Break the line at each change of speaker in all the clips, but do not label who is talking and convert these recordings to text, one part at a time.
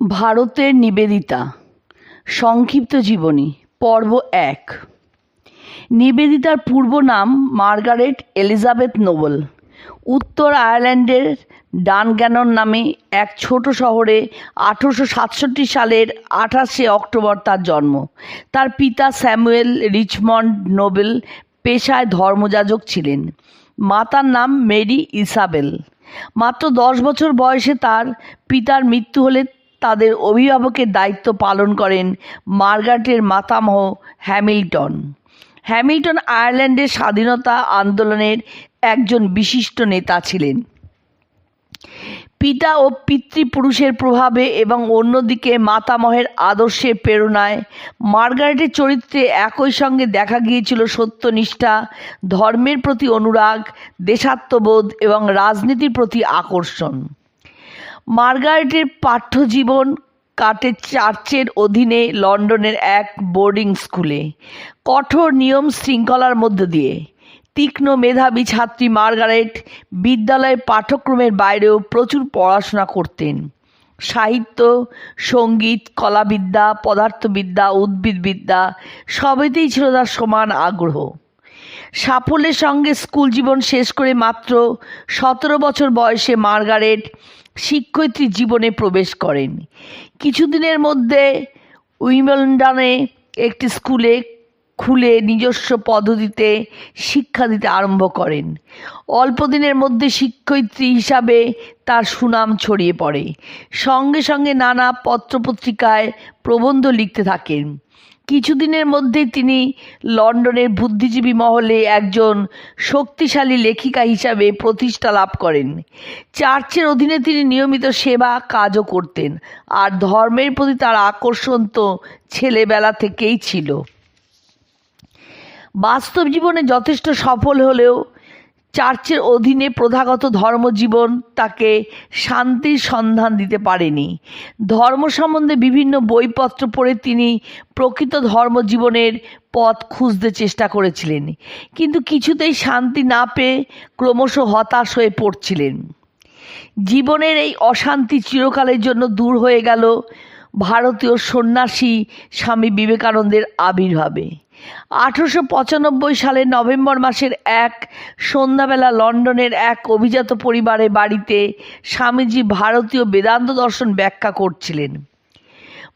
ভারতের নিবেদিতা, সংক্ষিপ্ত জীবনী, পর্ব এক। নিবেদিতার পূর্ব নাম মার্গারেট এলিজাবেথ নোবেল। উত্তর আয়ারল্যান্ডের ডানগ্যানন নামে এক ছোট শহরে আঠেরোশো সাতষট্টি সালের আঠাশে অক্টোবর তার জন্ম। তার পিতা স্যামুয়েল রিচমন্ড নোবেল পেশায় ধর্মযাজক ছিলেন। মাতার নাম মেরি ইসাবেল। মাত্র দশ বছর বয়সে তার পিতার মৃত্যু হলে তাদের অভিভাবকের দায়িত্ব পালন করেন মার্গারেটের মাতামহ হ্যামিল্টন। হ্যামিল্টন আয়ারল্যান্ডের স্বাধীনতা আন্দোলনের একজন বিশিষ্ট নেতা ছিলেন। পিতা ও পিতৃপুরুষের প্রভাবে এবং অন্যদিকে মাতামহের আদর্শের প্রেরণায় মার্গারেটের চরিত্রে একই সঙ্গে দেখা গিয়েছিল সত্যনিষ্ঠা, ধর্মের প্রতি অনুরাগ, দেশাত্মবোধ এবং রাজনীতির প্রতি আকর্ষণ। মার্গারেটের পাঠ্যজীবন কাটে চার্চের অধীনে লন্ডনের এক বোর্ডিং স্কুলে। কঠোর নিয়ম শৃঙ্খলার মধ্য দিয়ে তীক্ষ্ণ মেধাবী ছাত্রী মার্গারেট বিদ্যালয়ের পাঠ্যক্রমের বাইরেও প্রচুর পড়াশোনা করতেন। সাহিত্য, সংগীত, কলাবিদ্যা, পদার্থবিদ্যা, উদ্ভিদবিদ্যা সবেতেই ছিল তার সমান আগ্রহ। সাফল্যের সঙ্গে স্কুল জীবন শেষ করে মাত্র সতেরো বছর বয়সে মার্গারেট শিক্ষয়িত্রী জীবনে প্রবেশ করেন। কিছুদিনের মধ্যে উইমেলডনে একটি স্কুলে খুলে নিজস্ব পদ্ধতিতে শিক্ষা দিতে আরম্ভ করেন। অল্প দিনের মধ্যে শিক্ষয়িত্রী হিসাবে তার সুনাম ছড়িয়ে পড়ে। সঙ্গে সঙ্গে নানা পত্রপত্রিকায় প্রবন্ধ লিখতে থাকেন। কিছুদিনের মধ্যেই তিনি লন্ডনের বুদ্ধিজীবী মহলে একজন শক্তিশালী লেখিকা হিসাবে প্রতিষ্ঠা লাভ করেন। চার্চের অধীনে তিনি নিয়মিত সেবা কাজও করতেন, আর ধর্মের প্রতি তার আকর্ষণ তো ছেলেবেলা থেকেই ছিল। বাস্তব জীবনে যথেষ্ট সফল হলেও চার্চের অধীনে প্রথাগত ধর্মজীবন তাকে শান্তির সন্ধান দিতে পারেনি। ধর্ম সম্বন্ধে বিভিন্ন বইপত্র পড়ে তিনি প্রকৃত ধর্মজীবনের পথ খুঁজতে চেষ্টা করেছিলেন, কিন্তু কিছুতেই শান্তি না পেয়ে ক্রমশ হতাশ হয়ে পড়ছিলেন। জীবনের এই অশান্তি চিরকালের জন্য দূর হয়ে গেল ভারতীয় সন্ন্যাসী স্বামী বিবেকানন্দের আবির্ভাবে। আঠেরোশো পঁচানব্বই সালের নভেম্বর মাসের এক সন্ধ্যাবেলা লন্ডনের এক অভিজাত পরিবারের বাড়িতে স্বামীজি ভারতীয় বেদান্ত দর্শন ব্যাখ্যা করছিলেন।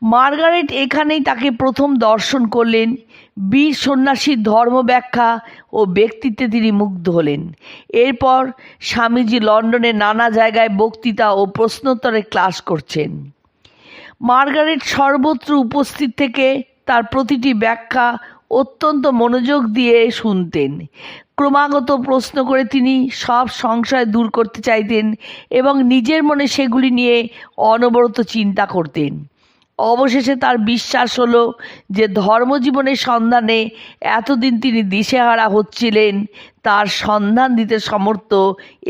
মার্গারেট এখানেই তাকে প্রথম দর্শন করলেন। বীর সন্ন্যাসীর ধর্ম ব্যাখ্যা ও ব্যক্তিত্বে তিনি মুগ্ধ হলেন। এরপর স্বামীজি লন্ডনের নানা জায়গায় বক্তৃতা ও প্রশ্নোত্তরে ক্লাস করছেন। মার্গারেট সর্বত্র উপস্থিত থেকে তার প্রতিটি ব্যাখ্যা অত্যন্ত মনোযোগ দিয়ে শুনতেন। ক্রমাগত প্রশ্ন করে তিনি সব সংশয় দূর করতে চাইতেন এবং নিজের মনে সেগুলি নিয়ে অনবরত চিন্তা করতেন। অবশেষে তার বিশ্বাস হলো যে ধর্মজীবনের সন্ধানে এতদিন তিনি দিশেহারা হচ্ছিলেন, তার সন্ধান দিতে সমর্থ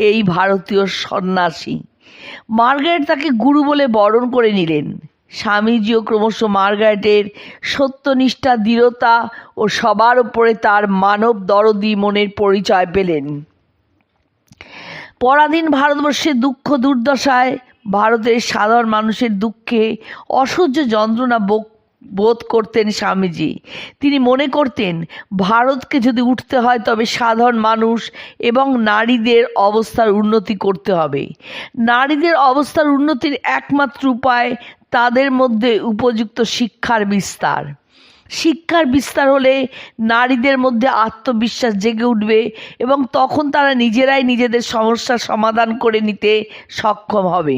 এই ভারতীয় সন্ন্যাসী। মার্গারেট তাকে গুরু বলে বরণ করে নিলেন। স্বামীজিও ক্রমশ মার্গারেটের সত্যনিষ্ঠা, দৃঢ়তা ও সবার ওপরে তার মানব দরদি মনের পরিচয় পেলেন। পরাধীন ভারতবর্ষের দুঃখ দুর্দশায় ভারতের সাধারণ মানুষের দুঃখে অসহ্য যন্ত্রণা বোধ করতেন স্বামীজি। তিনি মনে করতেন, ভারতকে যদি উঠতে হয় তবে সাধারণ মানুষ এবং নারীদের অবস্থার উন্নতি করতে হবে। নারীদের অবস্থার উন্নতির একমাত্র উপায় তাদের মধ্যে উপযুক্ত শিক্ষার বিস্তার। শিক্ষার বিস্তার হলে নারীদের মধ্যে আত্মবিশ্বাস জেগে উঠবে এবং তখন তারা নিজেরাই নিজেদের সমস্যার সমাধান করে নিতে সক্ষম হবে।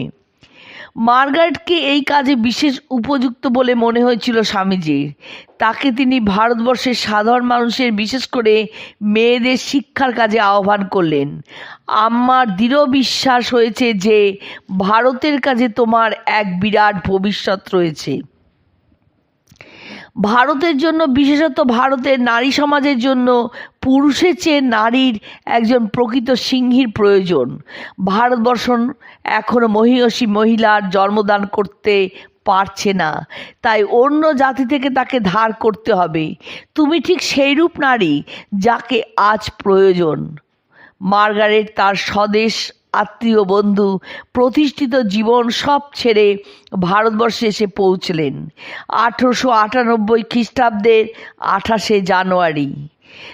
মার্গারেটকে এই কাজে বিশেষ উপযুক্ত বলে মনে হয়েছিল স্বামীজির তাকে তিনি ভারতবর্ষের সাধারণ মানুষের, বিশেষ করে মেয়েদের শিক্ষার কাজে আহ্বান করলেন। আমার দৃঢ় বিশ্বাস হয়েছে যে, ভারতের কাজে তোমার এক বিরাট ভবিষ্যৎ রয়েছে। ভারতের জন্য, বিশেষত ভারতের নারী সমাজের জন্য পুরুষের চেয়ে নারীর একজন প্রকৃত সিংহীর প্রয়োজন। ভারতবর্ষ এখনও মহিষী মহিলার জন্মদান করতে পারছে না। তাই অন্য জাতি থেকে তাকে ধার করতে হবে। তুমি ঠিক সেইরূপ নারী যাকে আজ প্রয়োজন। মার্গারেট তার স্বদেশ আত্মীয় বন্ধু প্রতিষ্ঠিত জীবন সব ছেড়ে ভারতবর্ষে এসে পৌঁছলেন। আঠেরোশো আটানব্বই খ্রিস্টাব্দের আঠাশে জানুয়ারি।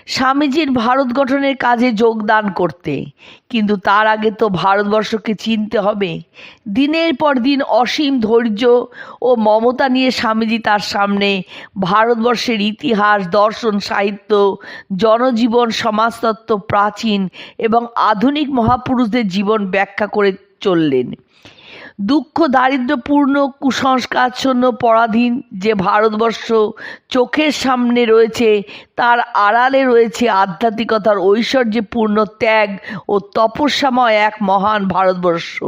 স্বামীজির ভারত গঠনের কাজে যোগদান করতে। কিন্তু তার আগে তো ভারতবর্ষকে চিনতে হবে। দিনের পর দিন অসীম ধৈর্য ও মমতা নিয়ে স্বামীজি তার সামনে ভারতবর্ষের ইতিহাস, দর্শন, সাহিত্য, জনজীবন, সমাজতত্ত্ব, প্রাচীন এবং আধুনিক মহাপুরুষদের জীবন ব্যাখ্যা করে চললেন। দুঃখ, দারিদ্র্যপূর্ণ কুসংস্কারচ্ছন্ন পরাধীন যে ভারতবর্ষ চোখের সামনে রয়েছে, তার আড়ালে রয়েছে আধ্যাত্মিকতার ঐশ্বর্যপূর্ণ ত্যাগ ও তপস্যাময় এক মহান ভারতবর্ষ।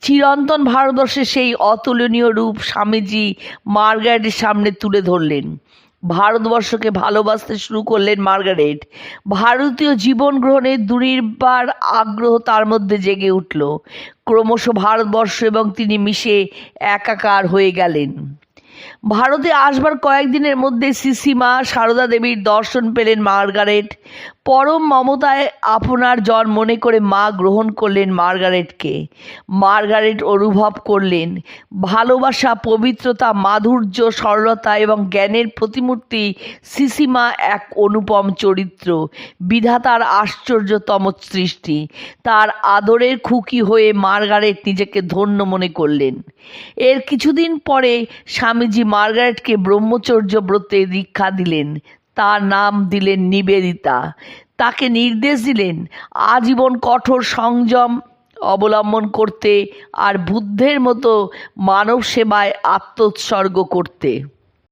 চিরন্তন ভারতবর্ষের সেই অতুলনীয় রূপ স্বামীজি মার্গারেটের সামনে তুলে ধরলেন। ভারতবর্ষকে ভালোবাসতে শুরু করলেন মার্গারেট। ভারতীয় জীবন গ্রহণের দুনির্বার আগ্রহ তার মধ্যে জেগে উঠল। ক্রমশ ভারতবর্ষ এবং তিনি মিশে একাকার হয়ে গেলেন। ভারতে আসবার কয়েকদিনের মধ্যে সিসিমা সারদা দেবীর দর্শন পেলেন মার্গারেট। পরম মমতায় আপনার জন মনে করে মা গ্রহণ করলেন মার্গারেটকে। মার্গারেট অনুভব করলেন। ভালোবাসা, পবিত্রতা, মাধুর্য, সরলতা এবং জ্ঞানের প্রতিমূর্তি সিসিমা এক অনুপম চরিত্র। বিধাতার আশ্চর্যতম সৃষ্টি। তার আদরের খুকি হয়ে মার্গারেট নিজেকে ধন্য মনে করলেন। এর কিছুদিন পরে স্বামীজি মার্গারেটকে ব্রহ্মচর্য ব্রতে দীক্ষা দিলেন। তার নাম দিলেন নিবেদিতা। তাকে নির্দেশ দিলেন আজীবন কঠোর সংযম অবলম্বন করতে আর বুদ্ধের মতো মানব সেবায় আত্মোৎসর্গ করতে।